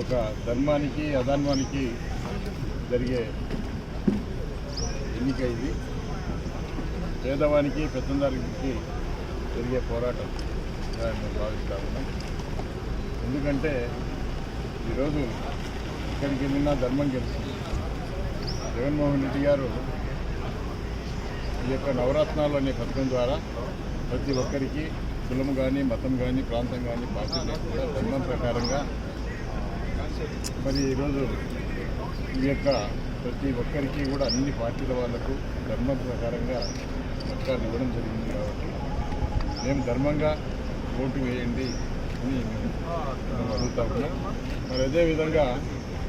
ఒక ధర్మానికి అధర్మానికి జరిగే ఎన్నిక ఇది. పేదవానికి పెద్దందారికి జరిగే పోరాటం మేము భావిస్తా ఉన్నాం. ఎందుకంటే ఈరోజు ఇక్కడికి వెళ్ళినా ధర్మం గెలుస్తుంది జగన్మోహన్ రెడ్డి గారు ఈ యొక్క నవరత్నాలు అనే పథకం ద్వారా ప్రతి ఒక్కరికి కులం కానీ మతం కానీ ప్రాంతం కానీ పార్టీ లేకుండా ధర్మం ప్రకారంగా మరి ఈరోజు ఈ యొక్క ప్రతి ఒక్కరికి కూడా అన్ని పార్టీల వాళ్ళకు ధర్మం ప్రకారంగా పథకాలు ఇవ్వడం జరిగింది కాబట్టి మేము ధర్మంగా ఓటు వేయండి అని మేము అడుగుతా ఉన్నాం. మరి అదేవిధంగా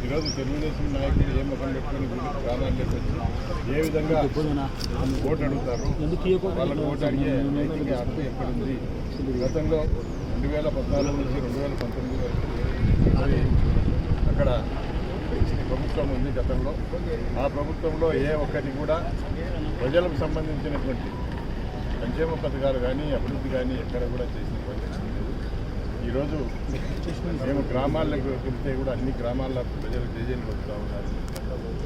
ఈరోజు తెలుగుదేశం నాయకులు ఏ ముఖం పెట్టుకుని వీళ్ళు గ్రామాల్లోకి వచ్చి ఏ విధంగా ఓటు అడుగుతారు? వాళ్ళకి ఓటు అడిగే నైతిక అర్థం ఎక్కడుంది? గతంలో రెండు వేల పద్నాలుగు నుంచి రెండు వేల పంతొమ్మిది ప్రభుత్వం ఉంది గతంలో. ఆ ప్రభుత్వంలో ఏ ఒక్కటి కూడా ప్రజలకు సంబంధించినటువంటి సంక్షేమ పథకాలు కానీ అభివృద్ధి కానీ ఎక్కడ కూడా చేసిన పరిస్థితి లేదు. ఈరోజు మేము గ్రామాలకు వెళ్తే కూడా అన్ని గ్రామాల ప్రజలు జేజేలు వస్తూ ఉన్నారు.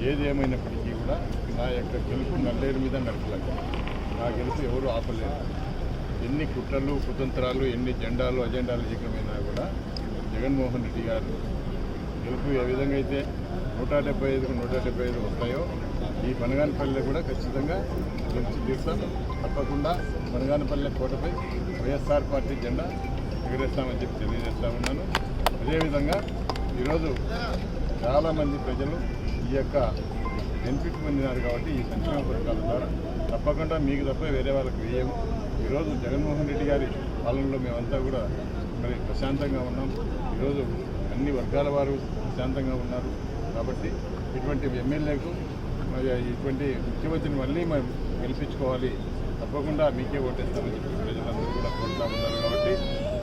ఏది ఏమైనప్పటికీ కూడా నా యొక్క గెలుపు నల్లేరు మీద నడపలేక నా గెలుపు ఎవరు ఆపలేరు ఎన్ని కుట్రలు కుతంత్రాలు ఎన్ని జెండాలు అజెండాలు ఏకమైనా కూడా జగన్మోహన్ రెడ్డి గారు గెలుపు ఏ విధంగా అయితే నూట డెబ్బై ఐదుకు నూట డెబ్బై ఐదు వస్తాయో ఈ బనగానపల్లి కూడా ఖచ్చితంగా గెలిచి తీస్తాం తప్పకుండా బనగానపల్లె కోటపై వైఎస్ఆర్ పార్టీ జెండా ఎగరేస్తామని చెప్పి తెలియజేస్తా ఉన్నాను. అదేవిధంగా ఈరోజు చాలామంది ప్రజలు ఈ యొక్క బెనిఫిట్ పొందినారు కాబట్టి ఈ సంక్షేమ పథకాల ద్వారా తప్పకుండా మీకు తప్ప వేరే వాళ్ళకి వేయము. ఈరోజు జగన్మోహన్ రెడ్డి గారి పాలనలో మేమంతా కూడా మరి ప్రశాంతంగా ఉన్నాం. ఈరోజు అన్ని వర్గాల వారు ప్రశాంతంగా ఉన్నారు. కాబట్టి ఇటువంటి ఎమ్మెల్యేకు మరి ఇటువంటి ముఖ్యమంత్రిని మళ్ళీ మనం గెలిపించుకోవాలి. తప్పకుండా మీకే ఓటేస్తామని చెప్పి ప్రజలందరూ కూడా కోరుతా ఉన్నారు. కాబట్టి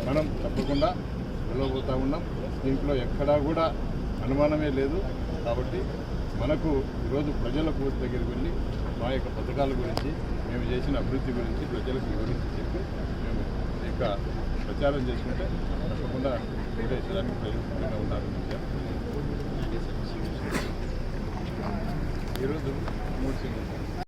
మనం తప్పకుండా వెళ్ళబోతూ ఉన్నాం. దీంట్లో ఎక్కడా కూడా అనుమానమే లేదు. కాబట్టి మనకు ఈరోజు ప్రజలకు దగ్గరికి వెళ్ళి మా యొక్క పథకాల గురించి మేము చేసిన అభివృద్ధి గురించి ప్రజలకు వివరించి చెప్పి మేము ఈ యొక్క ప్రచారం చేసుకుంటే తప్పకుండా ఓటేసడానికి ప్రజలు సిద్ధంగా ఉన్నారని విషయం ఈరోజు మూడు సింగిల్స్